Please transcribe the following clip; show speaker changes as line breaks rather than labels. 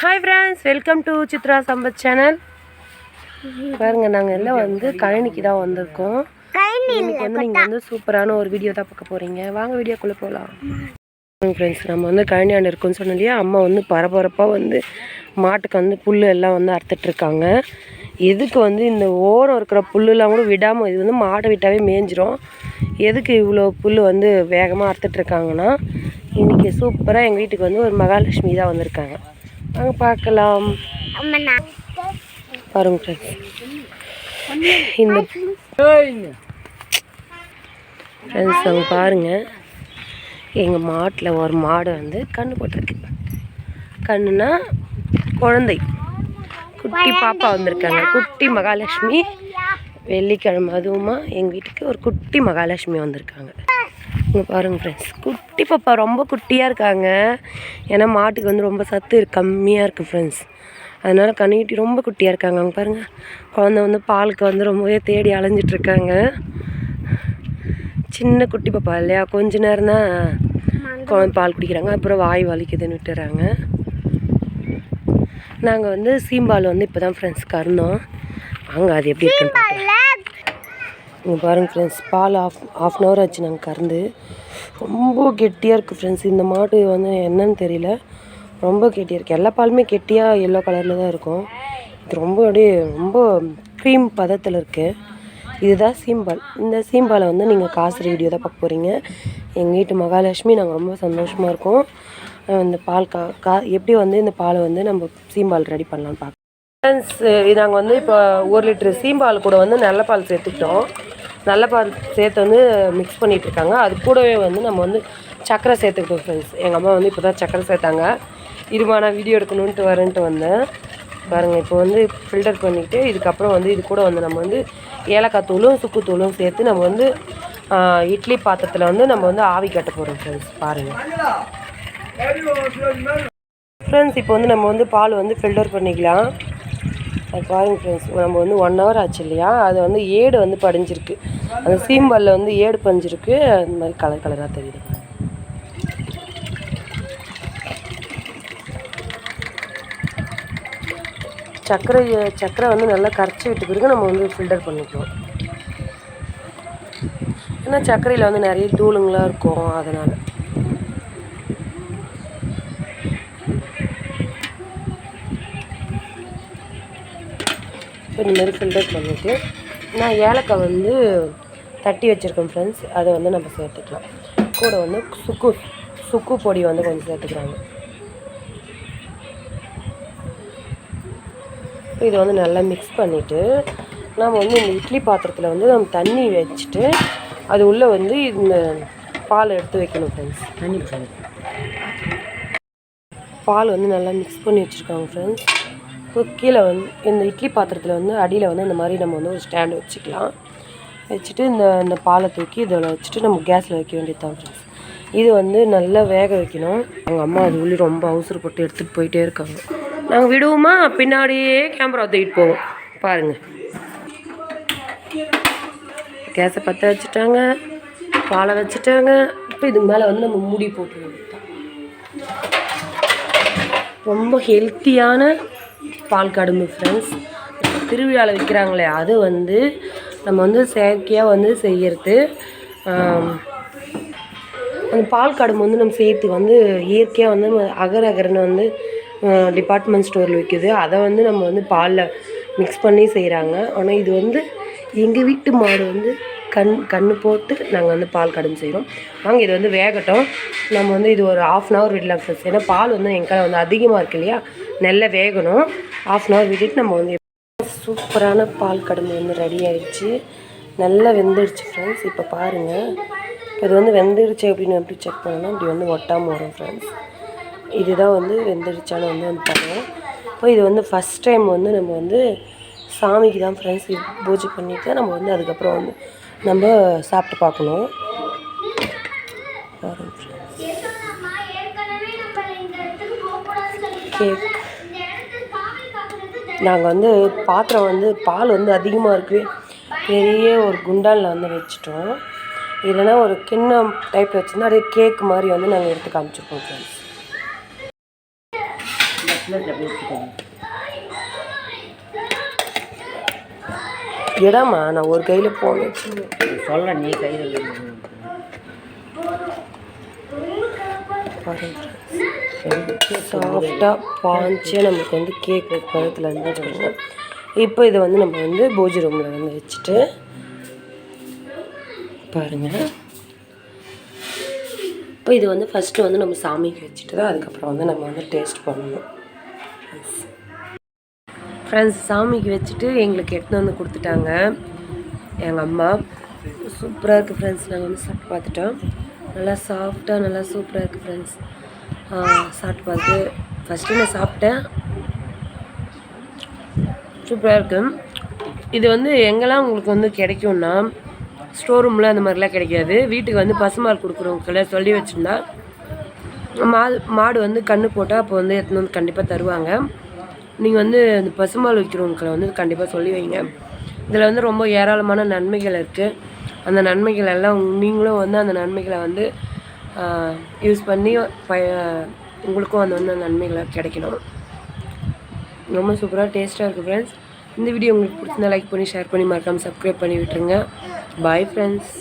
Hi friends welcome to Chitra Sampath channel பாருங்க நாங்கள் எல்லாம் வந்து கழனிக்கு தான் வந்திருக்கோம். இன்னைக்கு வந்து நீங்கள் வந்து சூப்பரான ஒரு வீடியோ தான் பார்க்க போகிறீங்க வாங்க வீடியோக்குள்ளே போகலாம் ஃப்ரெண்ட்ஸ் நம்ம வந்து கழனியாண்டு இருக்கோம்னு சொன்னோம் இல்லையா? அம்மா வந்து பரபரப்பாக வந்து மாட்டுக்கு வந்து புல் எல்லாம் வந்து அறுத்துட்ருக்காங்க எதுக்கு வந்து இந்த ஓரம் இருக்கிற புல்லுலாம் கூட விடாமல் இது வந்து மாட்டை விட்டாவே மேய்ஞ்சிரும் எதுக்கு இவ்வளோ புல் வந்து வேகமாக அறுத்துட்ருக்காங்கன்னா இன்றைக்கி சூப்பராக எங்கள் வீட்டுக்கு வந்து ஒரு மகாலட்சுமி தான் வந்திருக்காங்க. வாங்க பார்க்கலாம். பாருங்க இந்த ஃப்ரெண்ட்ஸ் அவங்க பாருங்கள் எங்கள் மாட்டில் ஒரு மாடு வந்து கண்ணு போட்டிருக்கு. கண்ணுனா குழந்தை. குட்டி பாப்பா வந்திருக்காங்க. குட்டி மகாலட்சுமி. வெள்ளிக்கிழமை அதுவுமா எங்கள் வீட்டுக்கு ஒரு குட்டி மகாலட்சுமி வந்திருக்காங்க. இங்கே பாருங்கள் ஃப்ரெண்ட்ஸ் குட்டி பாப்பா ரொம்ப குட்டியாக இருக்காங்க. ஏன்னா மாட்டுக்கு வந்து ரொம்ப சத்து கம்மியாக இருக்குது ஃப்ரெண்ட்ஸ் அதனால் கண்ணுக்குட்டி ரொம்ப குட்டியாக இருக்காங்க. அவங்க பாருங்கள் குழந்தை வந்து பாலுக்கு வந்து ரொம்பவே தேடி அலைஞ்சிட்டு இருக்காங்க. சின்ன குட்டி பாப்பா இல்லையா? கொஞ்ச நேரம் தான் குழந்தை பால் குடிக்கிறாங்க. அப்புறம் வாய் வலிக்குதுன்னு விட்டுறாங்க. நாங்கள் வந்து சீம்பால் வந்து இப்போ தான் ஃப்ரெண்ட்ஸ் கறந்தோம். வாங்க அது எப்படி இருக்குன்னு பார்க்கலாம் நீங்கள் பாருங்கள் ஃப்ரெண்ட்ஸ் பால் ஆஃப் ஆஃப் அன் ஹவர் ஆச்சு நாங்கள் கறந்து. ரொம்ப கெட்டியாக இருக்குது ஃப்ரெண்ட்ஸ் இந்த மாடு வந்து என்னன்னு தெரியல. ரொம்ப கெட்டியாக இருக்குது எல்லா பாலுமே கெட்டியாக எல்லோ கலரில் தான் இருக்கும். இது ரொம்ப அப்படியே ரொம்ப க்ரீம் பதத்தில் இருக்குது இதுதான் சீம்பால். இந்த சீம்பாலை வந்து நீங்கள் காசுற வீடியோ தான் பார்க்க போகிறீங்க எங்கள் வீட்டு மகாலட்சுமி நாங்கள் ரொம்ப சந்தோஷமாக இருக்கோம். இந்த பால் கா கா எப்படி வந்து இந்த பாலை வந்து நம்ம சீம்பால் ரெடி பண்ணலாம்னு பார்க்கலாம் ஃப்ரெண்ட்ஸ் நாங்கள் வந்து இப்போ ஒரு லிட்டரு சீம்பால் கூட வந்து நல்ல பால் சேர்த்துக்கிட்டோம். நல்ல பால் சேர்த்து வந்து மிக்ஸ் பண்ணிகிட்ருக்காங்க அது கூடவே வந்து நம்ம வந்து சக்கரை சேர்த்துக்கிட்டோம் ஃப்ரெண்ட்ஸ் எங்கள் அம்மா வந்து இப்போ தான் சக்கரை சேர்த்தாங்க. இருமா நான் வீடியோ எடுக்கணுன்ட்டு வரேன்ட்டு வந்தேன். பாருங்கள் இப்போ வந்து ஃபில்டர் பண்ணிவிட்டு இதுக்கப்புறம் வந்து இது கூட வந்து நம்ம வந்து ஏலக்காய் தூளும் சுக்கு தூளும் சேர்த்து நம்ம வந்து இட்லி பாத்திரத்தில் வந்து நம்ம வந்து ஆவி கட்ட போகிறோம் ஃப்ரெண்ட்ஸ் பாருங்கள் ஃப்ரெண்ட்ஸ் இப்போ வந்து நம்ம வந்து பால் வந்து ஃபில்டர் பண்ணிக்கலாம். பாருங்க ஃப்ரெண்ட்ஸ் நம்ம வந்து ஒன் ஹவர் ஆச்சு இல்லையா? அது வந்து ஏடு வந்து படிஞ்சிருக்கு. அந்த சீம்பாலில் வந்து ஏடு படிஞ்சிருக்கு. அந்த மாதிரி கலர் கலராக தெரியுது. சர்க்கரை சர்க்கரை வந்து நல்லா கரைச்சி விட்டு பிறகு நம்ம வந்து ஃபில்டர் பண்ணிக்குவோம். ஏன்னா சர்க்கரையில் வந்து நிறைய தூளுங்களாக இருக்கும். அதனால் இந்த மாதிரி ஃபில்டர் பண்ணிவிட்டு நான் ஏலக்காய் வந்து தட்டி வச்சுருக்கேன் ஃப்ரெண்ட்ஸ் அதை வந்து நம்ம சேர்த்துக்கலாம். கூட வந்து சுக்கு சுக்கு பொடி வந்து கொஞ்சம் சேர்த்துக்கிறாங்க. இதை வந்து நல்லா மிக்ஸ் பண்ணிவிட்டு நம்ம வந்து இந்த இட்லி பாத்திரத்தில் வந்து நம்ம தண்ணி வச்சுட்டு அது உள்ளே வந்து இந்த பால் எடுத்து வைக்கணும் ஃப்ரெண்ட்ஸ் தண்ணி பால் வந்து நல்லா மிக்ஸ் பண்ணி வச்சுருக்காங்க ஃப்ரெண்ட்ஸ் இப்போ கீழே வந்து இந்த இட்லி பாத்திரத்தில் வந்து அடியில் வந்து இந்த மாதிரி நம்ம வந்து ஒரு ஸ்டாண்டு வச்சுக்கலாம். வச்சுட்டு இந்த இந்த பாலை தூக்கி இதில் வச்சுட்டு நம்ம கேஸில் வைக்க வேண்டியது தான் ஃப்ரெண்ட்ஸ் இது வந்து நல்லா வேக வைக்கணும். எங்கள் அம்மா அது உள்ளே ரொம்ப அவசரப்பட்டு எடுத்துகிட்டு போயிட்டே இருக்காங்க. நாங்கள் விடுவோமா? பின்னாடியே கேமரா தூக்கிட்டு போவோம். பாருங்கள் கேஸை பற்ற வச்சுட்டாங்க. பாலை வச்சுட்டாங்க. இப்போ இதுக்கு மேலே வந்து நம்ம மூடி போட்டு ரொம்ப ஹெல்த்தியான பால் கடும்பு ஃப்ரெண்ட்ஸ் திருவிழாவில் விற்கிறாங்களே அது வந்து நம்ம வந்து செயற்கையாக வந்து செய்யறது. அந்த பால் கடும்பு வந்து நம்ம செய்யறதுக்கு வந்து இயற்கையாக வந்து அகர் அகர்னு வந்து டிபார்ட்மெண்ட் ஸ்டோரில் விற்கிது அதை வந்து நம்ம வந்து பாலில் மிக்ஸ் பண்ணி செய்கிறாங்க ஆனால் இது வந்து எங்கள் வீட்டு மாடு வந்து கண் கண்ணு போட்டு நாங்கள் வந்து பால் கடும்பு செய்கிறோம் நாங்கள் இது வந்து வேகட்டும். நம்ம வந்து இது ஒரு ஆஃப் அன் ஹவர் விடலாம் ஃப்ரெண்ட்ஸ் ஏன்னா பால் வந்து எங்கள் வந்து அதிகமாக இருக்கு இல்லையா? நல்லா வேகணும். ஆஃப் அன் ஹவர் விட்டுட்டு நம்ம வந்து சூப்பரான பால் கடும்பு வந்து ரெடி ஆயிடுச்சு. நல்லா வெந்துடுச்சு ஃப்ரெண்ட்ஸ் இப்போ பாருங்கள் இது வந்து வெந்துடுச்சு அப்படின்னு எப்படி செக் பண்ணோம்னா இப்படி வந்து ஒட்டாமல் வரும் ஃப்ரெண்ட்ஸ் இதுதான் வந்து வெந்துடுச்சான்னு வந்து வந்து பண்ணுவோம் இப்போ இது வந்து ஃபஸ்ட் டைம் வந்து நம்ம வந்து சாமிக்கு தான் ஃப்ரெண்ட்ஸ் பூஜை பண்ணிவிட்டு நம்ம வந்து அதுக்கப்புறம் வந்து நம்ம சாப்பிட்டு பார்க்கணும். கேக். நாங்கள் வந்து பாத்திரம் வந்து பால் வந்து அதிகமாக இருக்குது பெரிய ஒரு குண்டானில் வந்து வச்சுட்டோம். இல்லைன்னா ஒரு கிண்ணம் டைப் வச்சுருந்தா அப்படியே கேக் மாதிரி வந்து நாங்கள் எடுத்து காமிச்சிருப்போம் ஃப்ரெண்ட்ஸ் இடமா நான் ஒரு கையில் போன் வச்சுருந்தேன்.
சொல்ல நீ கையில்
சாஃப்டாக பாஞ்சியாக நமக்கு வந்து கேக் பதத்தில் இருந்தால் வச்சுக்கோங்க இப்போ இதை வந்து நம்ம வந்து பூஜை ரூமில் வந்து வச்சுட்டு பாருங்கள் இப்போ இது வந்து ஃபஸ்ட்டு வந்து நம்ம சாமிக்கு வச்சுட்டு தான் அதுக்கப்புறம் வந்து நம்ம வந்து டேஸ்ட் பண்ணணும். ஃப்ரெண்ட்ஸ் சாமிக்கு வச்சுட்டு எங்களுக்கு எடுத்துன்னு வந்து கொடுத்துட்டாங்க. எங்கள் அம்மா. சூப்பராக இருக்குது ஃப்ரெண்ட்ஸ் நாங்கள் வந்து சாப்பிட்டு பார்த்துட்டோம். நல்லா சாஃப்டாக நல்லா சூப்பராக இருக்குது ஃப்ரெண்ட்ஸ் சாப்பிட்டு பார்த்து ஃபஸ்ட்டு நான் சாப்பிட்டேன். சூப்பராக இருக்குது இது வந்து எங்கெல்லாம் உங்களுக்கு வந்து கிடைக்கும்னா ஸ்டோர் ரூமில் அந்த மாதிரிலாம் கிடைக்காது. வீட்டுக்கு வந்து பசுமால் கொடுக்குறவங்களாம் சொல்லி வச்சுருந்தா மாடு மாடு வந்து கன்று போட்டால் அப்போ வந்து எடுத்துன்னு வந்து கண்டிப்பாக தருவாங்க. நீங்கள் வந்து இந்த பசுமால் விற்கிறவங்களை வந்து கண்டிப்பாக சொல்லி வைங்க. இதில் வந்து ரொம்ப ஏராளமான நன்மைகள் இருக்குது அந்த நன்மைகள் எல்லாம் நீங்களும் வந்து அந்த நன்மைகளை வந்து யூஸ் பண்ணி பய உங்களுக்கும் அந்த வந்து நன்மைகளை கிடைக்கணும். ரொம்ப சூப்பராக டேஸ்ட்டாக இருக்குது ஃப்ரெண்ட்ஸ் இந்த வீடியோ உங்களுக்கு பிடிச்சிருந்தா லைக் பண்ணி ஷேர் பண்ணி மறக்காமல் சப்ஸ்கிரைப் பண்ணி விட்டுருங்க. Bye friends